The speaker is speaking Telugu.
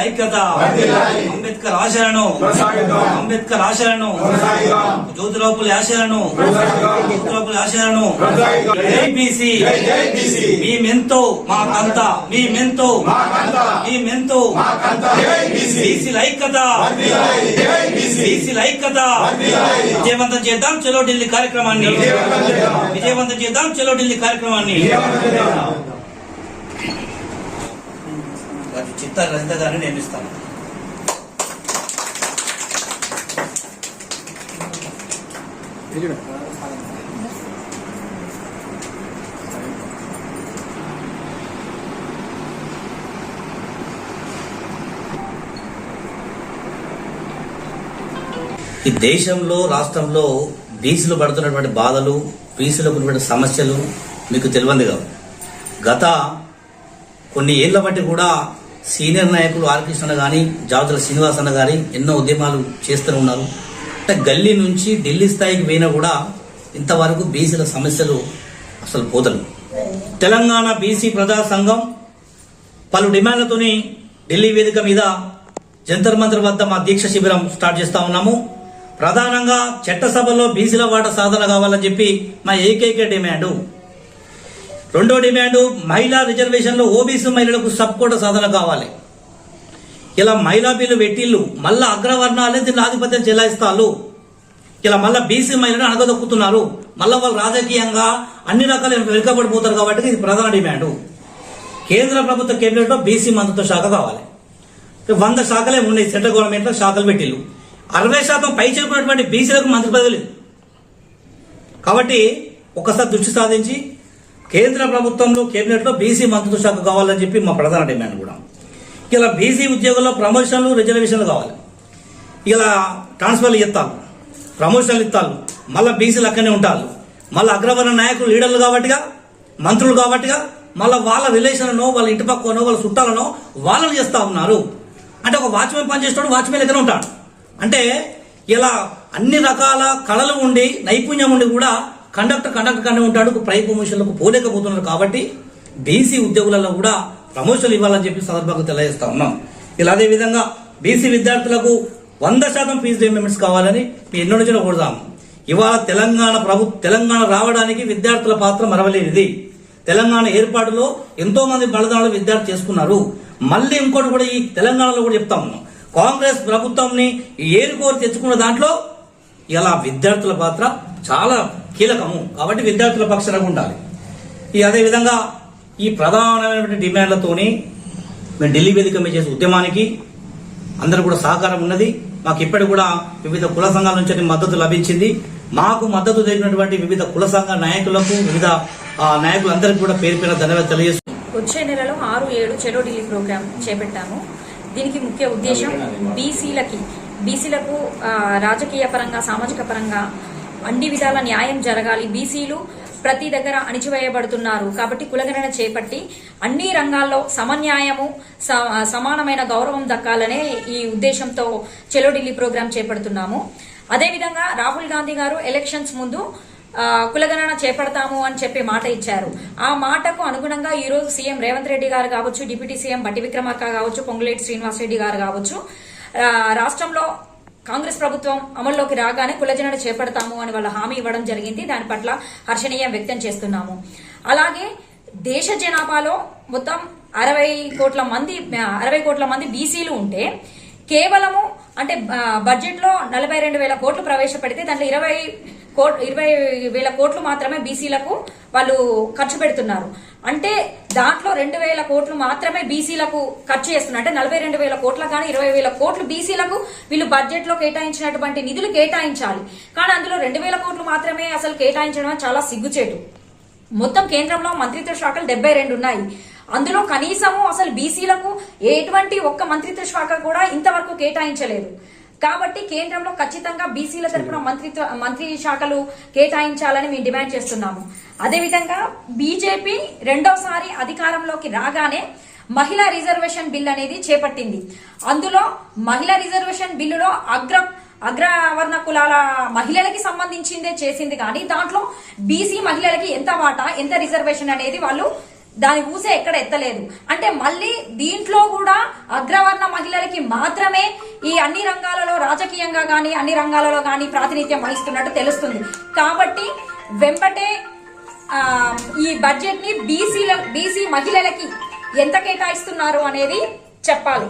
ఐక్యత అంబేద్కర్ కొనసాగిద్దాం. అంబేద్కర్ ఆశయాలను కొనసాగిద్దాం. జ్యోతిరావుపులి ఆశయాలను కొనసాగిద్దాం. జ్యోతిరావుపులి ఆశయాలను కొనసాగిద్దాం. జై బీసీ జై జై బీసీ. మేమెంతో మేమెంతో. బీసీల ఐక్యత. బీసీల ఐక్యత. విజయవంతం చేద్దాం చలో ఢిల్లీ కార్యక్రమాన్ని. విజయవంతం చేద్దాం చలో ఢిల్లీ కార్యక్రమాన్ని విజయవంతం చేద్దాం. వారి చిత్త రచిత గారిని నియమిస్తాను. ఈ దేశంలో రాష్ట్రంలో బీసీలు పడుతున్నటువంటి బాధలు బీసీలకు ఉన్నటువంటి సమస్యలు మీకు తెలియంది కాదు. గత కొన్ని ఏళ్ళ బట్టి కూడా సీనియర్ నాయకులు ఆర్కృష్ణ కానీ జాతుల శ్రీనివాస్ అన్న కానీ ఎన్నో ఉద్యమాలు చేస్తూనే ఉన్నారు. అంటే గల్లీ నుంచి ఢిల్లీ స్థాయికి పోయినా కూడా ఇంతవరకు బీసీల సమస్యలు అసలు పోతలు. తెలంగాణ బీసీ ప్రజా సంఘం పలు డిమాండ్లతోని ఢిల్లీ వేదిక మీద జంతర్ మంతర్ వద్ద మా దీక్ష శిబిరం స్టార్ట్ చేస్తూ ఉన్నాము. ప్రధానంగా చట్టసభలో బీసీల వాటా సాధన కావాలని చెప్పి మా ఏకైక డిమాండు. రెండో డిమాండ్ మహిళా రిజర్వేషన్లో ఓబీసీ మహిళలకు సబ్ కోట సాధన కావాలి. ఇలా మహిళా బిల్లు పెట్టిళ్ళు మళ్ళా అగ్రవర్ణాలే దీన్ని ఆధిపత్యం చెలాయిస్తారు ఇలా మళ్ళా బీసీ మహిళను అణగదొక్కుతున్నారు. మళ్ళా వాళ్ళు రాజకీయంగా అన్ని రకాల వెనుకబడిపోతారు కాబట్టి ఇది ప్రధాన డిమాండ్. కేంద్ర ప్రభుత్వ కేబినెట్లో బీసీ మంత్రిత్వ శాఖ కావాలి. వంద శాఖలే ఉన్నాయి సెంట్రల్ గవర్నమెంట్లో శాఖలు పెట్టిళ్ళు. అరవై శాతం పై చేరుకున్నటువంటి బీసీలకు మంత్రి పదవి లేదు కాబట్టి ఒకసారి దృష్టి సాధించి కేంద్ర ప్రభుత్వంలో కేబినెట్లో బీసీ మంత్రిత్వ శాఖ కావాలని చెప్పి మా ప్రధాన డిమాండ్ కూడా. ఇలా బీసీ ఉద్యోగుల్లో ప్రమోషన్లు రిజర్వేషన్లు కావాలి. ఇలా ట్రాన్స్ఫర్లు ఇస్తాను ప్రమోషన్లు ఇస్తాను మళ్ళీ బీసీలు అక్కడనే ఉంటారు. మళ్ళీ అగ్రవర్ణ నాయకులు లీడర్లు కాబట్టిగా మంత్రులు కాబట్టిగా మళ్ళీ వాళ్ళ రిలేషన్నో వాళ్ళ ఇంటి పక్కనో వాళ్ళ చుట్టాలనో వాళ్ళని చేస్తూ ఉన్నారు. అంటే ఒక వాచ్మెన్ పనిచేస్తాడు వాచ్మెన్ దగ్గర ఉంటాడు. అంటే ఇలా అన్ని రకాల కళలు ఉండి నైపుణ్యం ఉండి కూడా కండక్టర్ కండక్టర్ కానీ ఉంటాడు ప్రై ప్రమోషన్లకు పోలేకపోతున్నారు కాబట్టి బీసీ ఉద్యోగులలో కూడా ప్రమోషన్లు ఇవ్వాలని చెప్పి సందర్భంగా తెలియజేస్తా ఉన్నాం. ఇలా అదే విధంగా బీసీ విద్యార్థులకు వంద శాతం ఫీజు రీపేమెంట్స్ కావాలని మీ ఎన్నో నుంచి కోరుదాం. ఇవాళ తెలంగాణ ప్రభు తెలంగాణ రావడానికి విద్యార్థుల పాత్ర మరవలేనిది. తెలంగాణ ఏర్పాటులో ఎంతో మంది బలదానాలు విద్యార్థి చేసుకున్నారు. మళ్ళీ ఇంకోటి కూడా ఈ తెలంగాణలో కూడా చెప్తా ఉన్నాం. కాంగ్రెస్ ప్రభుత్వంని ఏరుకోరు తెచ్చుకున్న దాంట్లో ఇలా విద్యార్థుల పాత్ర చాలా కీలకము. కాబట్టి విద్యార్థుల పక్షాన ఉండాలి. ఈ అదే విధంగా ఈ ప్రధానమైనటువంటి డిమాండ్లతోని మేము ఢిల్లీ వేదిక మీద చేసే ఉద్యమానికి అందరూ కూడా సహకారం ఉన్నది. మాకు ఇప్పటికి కూడా వివిధ కుల సంఘాల నుంచి మద్దతు లభించింది. మాకు మద్దతు తెలిపినటువంటి వివిధ కుల సంఘ నాయకులకు వివిధ నాయకులందరికీ కూడా పేరు పేరు ధన్యవాదాలు తెలియజేస్తున్నాను వచ్చే నెలలో ఆరు ఏడు చెరో ఢిల్లీ ప్రోగ్రాం చేపట్టాము. దీనికి ముఖ్య ఉద్దేశం బీసీలకి బీసీలకు రాజకీయ పరంగా సామాజిక పరంగా అన్ని విధాల న్యాయం జరగాలి. బీసీలు ప్రతి దగ్గర అణిచివేయబడుతున్నారు. కాబట్టి కులగణన చేపట్టి అన్ని రంగాల్లో సమన్యాయము స- సమానమైన గౌరవం దక్కాలనే ఈ ఉద్దేశంతో చెలో ఢిల్లీ ప్రోగ్రాం చేపడుతున్నాము. అదేవిధంగా రాహుల్ గాంధీ గారు ఎలక్షన్స్ ముందు కులగణన చేపడతాము అని చెప్పి మాట ఇచ్చారు. ఆ మాటకు అనుగుణంగా ఈరోజు సీఎం రేవంత్ రెడ్డి గారు కావచ్చు డిప్యూటీ సీఎం బట్టి విక్రమార్క కావచ్చు పొంగులేటి శ్రీనివాస్ రెడ్డి గారు కావచ్చు రాష్ట్రంలో కాంగ్రెస్ ప్రభుత్వం అమల్లోకి రాగానే కులజనన చేపడతాము అని వాళ్ళ హామీ ఇవ్వడం జరిగింది. దాని పట్ల హర్షణీయం వ్యక్తం చేస్తున్నాము. అలాగే దేశ జనాభాలో మొత్తం అరవై కోట్ల మంది అరవై కోట్ల మంది బీసీలు ఉంటే కేవలము అంటే బడ్జెట్లో నలభై రెండు వేల కోట్లు ప్రవేశపెడితే దాంట్లో ఇరవై కోట్ ఇరవై వేల కోట్లు మాత్రమే బీసీలకు వాళ్ళు ఖర్చు పెడుతున్నారు. అంటే దాంట్లో రెండు వేల కోట్లు మాత్రమే బీసీలకు ఖర్చు చేస్తున్నారు. అంటే నలభై రెండు వేల కోట్ల కానీ ఇరవై వేల కోట్లు బీసీలకు వీళ్ళు బడ్జెట్లో కేటాయించినటువంటి నిధులు కేటాయించాలి. కానీ అందులో రెండు వేల కోట్లు మాత్రమే అసలు కేటాయించడం చాలా సిగ్గుచేటు. మొత్తం కేంద్రంలో మంత్రిత్వ శాఖలు డెబ్బై రెండు ఉన్నాయి. అందులో కనీసము అసలు బీసీలకు ఎటువంటి ఒక్క మంత్రిత్వ శాఖ కూడా ఇంతవరకు కేటాయించలేదు. కాబట్టి కేంద్రంలో ఖచ్చితంగా బీసీల తరఫున మంత్రిత్వ మంత్రి శాఖలు కేటాయించాలని మేము డిమాండ్ చేస్తున్నాము. అదేవిధంగా బీజేపీ రెండోసారి అధికారంలోకి రాగానే మహిళా రిజర్వేషన్ బిల్ అనేది చేపట్టింది. అందులో మహిళా రిజర్వేషన్ బిల్లులో అగ్ర అగ్రవర్ణ కులాల మహిళలకి సంబంధించిందే చేసింది. కానీ దాంట్లో బీసీ మహిళలకి ఎంత వాటా ఎంత రిజర్వేషన్ అనేది వాళ్ళు దాని ఊసే ఎక్కడ ఎత్తలేదు. అంటే మళ్ళీ దీంట్లో కూడా అగ్రవర్ణ మహిళలకి మాత్రమే ఈ అన్ని రంగాలలో రాజకీయంగా కానీ అన్ని రంగాలలో కానీ ప్రాతినిధ్యం వహిస్తున్నట్టు తెలుస్తుంది. కాబట్టి వెంబటే ఈ బడ్జెట్ని బీసీల బీసీ మహిళలకి ఎంత కేటాయిస్తున్నారు అనేది చెప్పాలి.